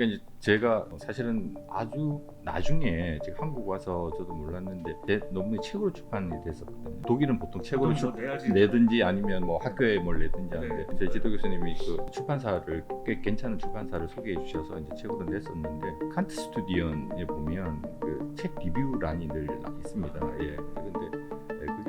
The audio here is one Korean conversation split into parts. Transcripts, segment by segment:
그러니까 이제 제가 사실은 아주 나중에 제가 한국 와서 저도 몰랐는데 제 논문이 책으로 출판이 됐었거든요. 독일은 보통 책으로 출. 내든지 아니면 뭐 학교에 뭘 내든지 하는데 네. 저희 지도 교수님이 그 출판사를 꽤 괜찮은 출판사를 소개해 주셔서 이제 책으로 냈었는데 칸트 스튜디언에 보면 그 책 리뷰란이 늘 있습니다. 예. 근데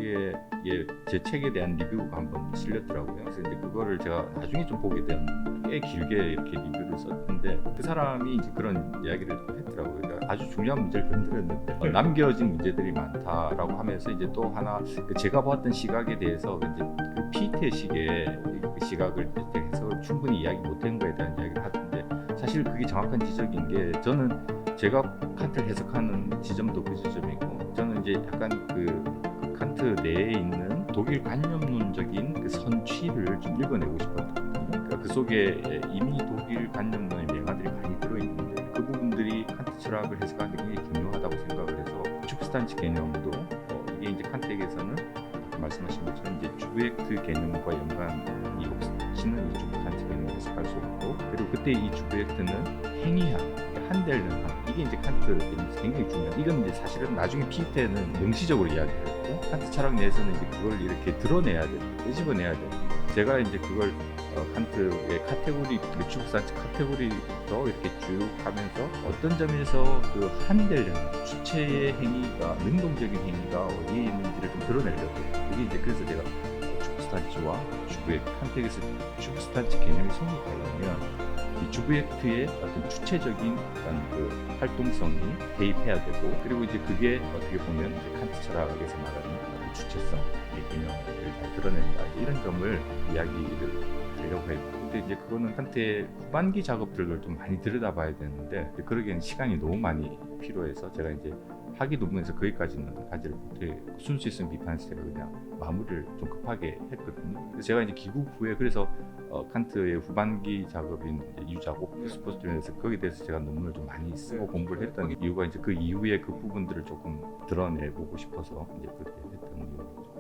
예, 그게 예, 제 책에 대한 리뷰가 한번 실렸더라고요. 그래서 이제 그거를 제가 나중에 좀 보게 된꽤 길게 이렇게 리뷰를 썼는데 그 사람이 이제 그런 이야기를 또 했더라고요. 그러니까 아주 중요한 문제를 건드렸는데 어, 남겨진 문제들이 많다라고 하면서 이제 또 하나 그 제가 보았던 시각에 대해서 이제 그 피테 식의 그 시각을 이제 해서 충분히 이야기 못한 거에 대한 이야기를 하던데 사실 그게 정확한 지적인 게 저는 제가 칸트를 해석하는 지점도 그 지점이고 저는 이제 약간 그, 그 칸트 내에 있는 독일 관념론적인 그 선취를 좀 읽어내고 싶었거든요. 그러니까 그 속에 이미 독일 관념론의 맹아들이 많이 들어있는데 그 부분들이 칸트 철학을 해석하는 게 중요하다고 생각을 해서 슈프스탄치 개념도 어, 이게 이제 칸트에게서는 말씀하신 것처럼 이제 주브젝트 개념과 연관이 없이는 이 슈프스탄치 개념을 해석할 수 없고 그리고 그때 이 주브젝트는 행위한 그러니까 한델는 한 이게 이제 칸트 굉장히 중요한 이건 이제 사실은 나중에 피테는 명시적으로 이야기했고 칸트 철학 내에서는 이제 그걸 이렇게 드러내야 돼 끄집어내야 돼 제가 이제 그걸 어, 칸트의 카테고리 그 슈프스탄치 카테고리부터 이렇게 쭉 하면서 어떤 점에서 그 한델는 주체의 행위가 능동적인 행위가 어디에 있는지를 좀 드러내려고 해요. 그게 이제 그래서 제가 슈프스탄치와 주브의 칸텍에서 슈프스탄치 개념이 성립하려면 이 주브젝트의 어떤 주체적인 어떤 그 활동성이 대입해야 되고 그리고 이제 그게 어떻게 보면 이제 칸트 철학에서 말하는 그 주체성 이 개념을 잘 드러낸다. 이런 점을 이야기를 하려고 했고 근데 이제 그거는 칸트의 후반기 작업들을 좀 많이 들여다봐야 되는데 그러기에는 시간이 너무 많이 필요해서 제가 이제 학위 논문에서 거기까지는 가지를 못해 순수성 비판에서 제가 그냥 마무리를 좀 급하게 했거든요. 그래서 제가 이제 귀국 후에 그래서 어, 칸트의 후반기 작업인 유작업 스포츠에서 거기에 대해서 제가 논문을 좀 많이 쓰고 네. 공부를 했던 이유가 이제 그 이후에 그 부분들을 조금 드러내보고 싶어서 이제 그렇게 했던 이유죠.